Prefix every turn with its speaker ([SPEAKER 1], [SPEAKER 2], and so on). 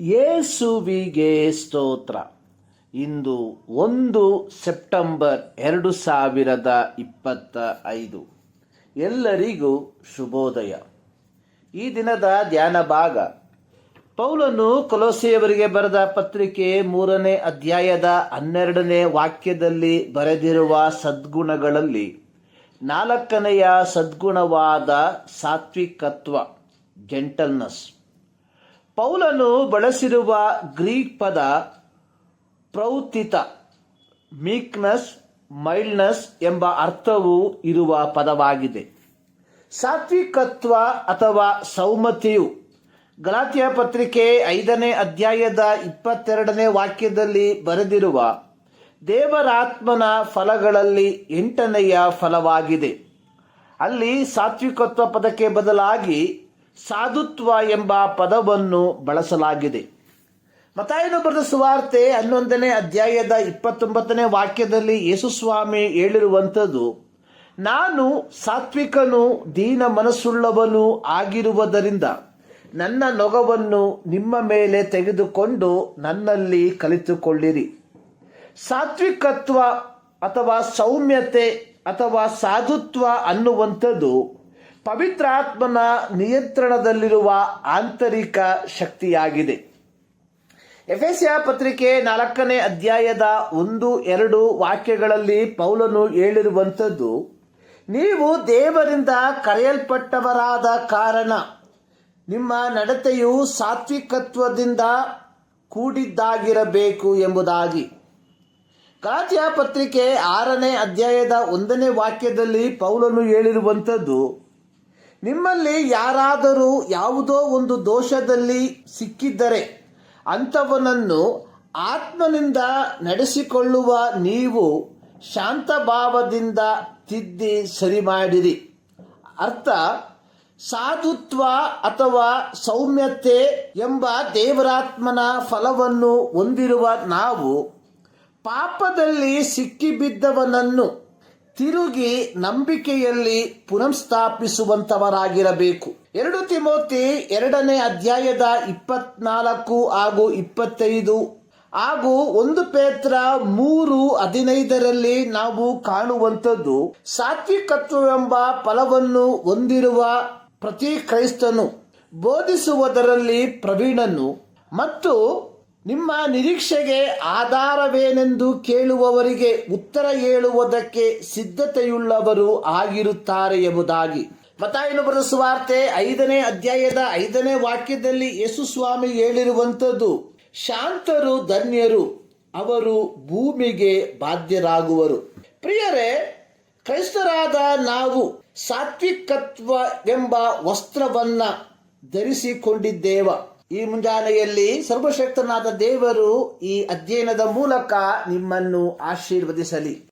[SPEAKER 1] ಯೇಸುವಿಗೆ ಸ್ತೋತ್ರ. ಇಂದು ಒಂದು ಸೆಪ್ಟೆಂಬರ್ ಎರಡು ಸಾವಿರದ ಇಪ್ಪತ್ತ ಐದು. ಎಲ್ಲರಿಗೂ ಶುಭೋದಯ. ಈ ದಿನದ ಧ್ಯಾನ ಭಾಗ. ಪೌಲನು ಕೊಲೋಸೆಯವರಿಗೆ ಬರೆದ ಪತ್ರಿಕೆ ಮೂರನೇ ಅಧ್ಯಾಯದ ಹನ್ನೆರಡನೇ ವಾಕ್ಯದಲ್ಲಿ ಬರೆದಿರುವ ಸದ್ಗುಣಗಳಲ್ಲಿ ನಾಲ್ಕನೆಯ ಸದ್ಗುಣವಾದ ಸಾತ್ವಿಕತ್ವ, ಜೆಂಟಲ್ನೆಸ್. ಪೌಲನು ಬಳಸಿರುವ ಗ್ರೀಕ್ ಪದ ಪ್ರೌತಿತ ಮೀಕ್ನೆಸ್ ಮೈಲ್ಡ್ನೆಸ್ ಎಂಬ ಅರ್ಥವು ಇರುವ ಪದವಾಗಿದೆ. ಸಾತ್ವಿಕತ್ವ ಅಥವಾ ಸೌಮತಿಯು ಗಲಾತಿಯ ಪತ್ರಿಕೆ ಐದನೇ ಅಧ್ಯಾಯದ ಇಪ್ಪತ್ತೆರಡನೇ ವಾಕ್ಯದಲ್ಲಿ ಬರೆದಿರುವ ದೇವರಾತ್ಮನ ಫಲಗಳಲ್ಲಿ ಎಂಟನೆಯ ಫಲವಾಗಿದೆ. ಅಲ್ಲಿ ಸಾತ್ವಿಕತ್ವ ಪದಕ್ಕೆ ಬದಲಾಗಿ ಸಾಧುತ್ವ ಎಂಬ ಪದವನ್ನು ಬಳಸಲಾಗಿದೆ. ಮತಾಯನು ಬರೆದ ಸುವಾರ್ತೆ ಹನ್ನೊಂದನೇ ಅಧ್ಯಾಯದ ಇಪ್ಪತ್ತೊಂಬತ್ತನೇ ವಾಕ್ಯದಲ್ಲಿ ಯೇಸುಸ್ವಾಮಿ ಹೇಳಿರುವಂಥದ್ದು, ನಾನು ಸಾತ್ವಿಕನು ದೀನ ಮನಸ್ಸುಳ್ಳವನು ಆಗಿರುವುದರಿಂದ ನನ್ನ ನೊಗವನ್ನು ನಿಮ್ಮ ಮೇಲೆ ತೆಗೆದುಕೊಂಡು ನನ್ನಲ್ಲಿ ಕಲಿತುಕೊಳ್ಳಿರಿ. ಸಾತ್ವಿಕತ್ವ ಅಥವಾ ಸೌಮ್ಯತೆ ಅಥವಾ ಸಾಧುತ್ವ ಅನ್ನುವಂಥದ್ದು ಪವಿತ್ರಾತ್ಮನ ನಿಯಂತ್ರಣದಲ್ಲಿರುವ ಆಂತರಿಕ ಶಕ್ತಿಯಾಗಿದೆ. ಎಫೆಸ್ಯ ಪತ್ರಿಕೆ ನಾಲ್ಕನೇ ಅಧ್ಯಾಯದ ಒಂದು, ಎರಡು ವಾಕ್ಯಗಳಲ್ಲಿ ಪೌಲನು ಹೇಳಿರುವಂಥದ್ದು, ನೀವು ದೇವರಿಂದ ಕರೆಯಲ್ಪಟ್ಟವರಾದ ಕಾರಣ ನಿಮ್ಮ ನಡತೆಯು ಸಾತ್ವಿಕತ್ವದಿಂದ ಕೂಡಿದ್ದಾಗಿರಬೇಕು ಎಂಬುದಾಗಿ. ಕಾತ್ಯ ಪತ್ರಿಕೆ ಆರನೇ ಅಧ್ಯಾಯದ ಒಂದನೇ ವಾಕ್ಯದಲ್ಲಿ ಪೌಲನು ಹೇಳಿರುವಂಥದ್ದು ನಿಮ್ಮಲ್ಲಿ ಯಾರಾದರೂ ಯಾವುದೋ ಒಂದು ದೋಷದಲ್ಲಿ ಸಿಕ್ಕಿದ್ದರೆ ಅಂಥವನನ್ನು ಆತ್ಮನಿಂದ ನಡೆಸಿಕೊಳ್ಳುವ ನೀವು ಶಾಂತ ಭಾವದಿಂದ ತಿದ್ದಿ ಸರಿ ಮಾಡಿರಿ ಅರ್ಥ? ಸಾಧುತ್ವ ಅಥವಾ ಸೌಮ್ಯತೆ ಎಂಬ ದೇವರಾತ್ಮನ ಫಲವನ್ನು ಹೊಂದಿರುವ ನಾವು ಪಾಪದಲ್ಲಿ ಸಿಕ್ಕಿಬಿದ್ದವನನ್ನು ತಿರುಗಿ ನಂಬಿಕೆಯಲ್ಲಿ ಪುನಃಸ್ಥಾಪಿಸುವಂತವರಾಗಿರಬೇಕು. ಎರಡು ತಿಮೋತಿ ಎರಡನೇ ಅಧ್ಯಾಯದ ಇಪ್ಪತ್ನಾಲ್ಕು ಹಾಗೂ ಇಪ್ಪತ್ತೈದು ಹಾಗೂ ಒಂದು ಪೇತ್ರ ಮೂರು ಹದಿನೈದರಲ್ಲಿ ನಾವು ಕಾಣುವಂಥದ್ದು, ಸಾತ್ವಿಕತ್ವವೆಂಬ ಫಲವನ್ನು ಹೊಂದಿರುವ ಪ್ರತಿ ಕ್ರೈಸ್ತನು ಬೋಧಿಸುವುದರಲ್ಲಿ ಪ್ರವೀಣನು ಮತ್ತು ನಿಮ್ಮ ನಿರೀಕ್ಷೆಗೆ ಆಧಾರವೇನೆಂದು ಕೇಳುವವರಿಗೆ ಉತ್ತರ ಹೇಳುವುದಕ್ಕೆ ಸಿದ್ಧತೆಯುಳ್ಳವರು ಆಗಿರುತ್ತಾರೆ ಎಂಬುದಾಗಿ. ಮತಾಯನು ಬರೆದ ಸುವಾರ್ತೆ ಐದನೇ ಅಧ್ಯಾಯದ ಐದನೇ ವಾಕ್ಯದಲ್ಲಿ ಯೇಸು ಸ್ವಾಮಿ ಹೇಳಿರುವಂಥದ್ದು, ಶಾಂತರು ಧನ್ಯರು, ಅವರು ಭೂಮಿಗೆ ಬಾಧ್ಯರಾಗುವರು. ಪ್ರಿಯರೇ, ಕ್ರೈಸ್ತರಾದ ನಾವು ಸಾತ್ವಿಕತ್ವ ಎಂಬ ವಸ್ತ್ರವನ್ನ ಧರಿಸಿಕೊಂಡಿದ್ದೇವ. ಈ ಮುಂಜಾನೆಯಲ್ಲಿ ಸರ್ವಶಕ್ತನಾದ ದೇವರು ಈ ಅಧ್ಯಯನದ ಮೂಲಕ ನಿಮ್ಮನ್ನು ಆಶೀರ್ವದಿಸಲಿ.